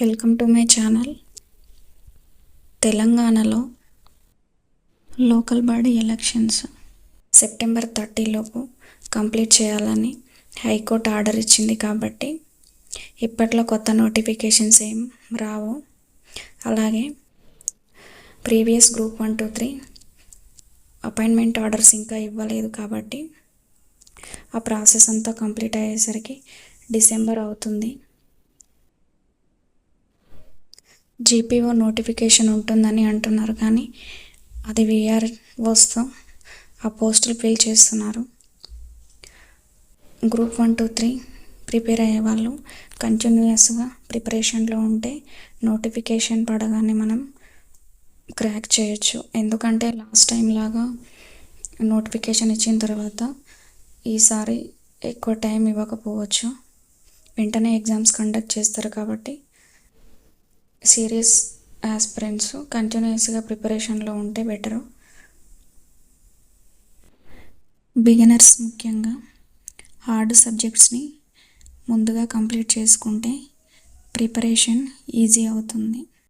Welcome to my channel. తెలంగాణలో local body elections September థర్టీలోపు complete చేయాలని హైకోర్టు ఆర్డర్ ఇచ్చింది కాబట్టి ఇప్పట్లో కొత్త నోటిఫికేషన్స్ ఏం రావు. అలాగే previous group one two three appointment orders ఇంకా ఇవ్వలేదు కాబట్టి ఆ ప్రాసెస్ అంతా కంప్లీట్ అయ్యేసరికి డిసెంబర్ అవుతుంది. జీపీఓ నోటిఫికేషన్ ఉంటుందని అంటున్నారు కానీ అది విఆర్ వస్తూ ఆ పోస్టులు ఫిల్ చేస్తున్నారు. Group one two three prepare అయ్యే వాళ్ళు కంటిన్యూయస్గా ప్రిపరేషన్లో ఉంటే నోటిఫికేషన్ పడగానే మనం క్రాక్ చేయొచ్చు. ఎందుకంటే లాస్ట్ టైం లాగా నోటిఫికేషన్ ఇచ్చిన తర్వాత ఈసారి ఎక్కువ టైం ఇవ్వకపోవచ్చు. వెంటనే ఎగ్జామ్స్ కండక్ట్ చేస్తారు కాబట్టి సీరియస్ ఆస్పిరెంట్స్ కంటిన్యూస్గా ప్రిపరేషన్లో ఉంటే బెటరు. బిగినర్స్ ముఖ్యంగా హార్డ్ సబ్జెక్ట్స్ని ముందుగా కంప్లీట్ చేసుకుంటే ప్రిపరేషన్ ఈజీ అవుతుంది.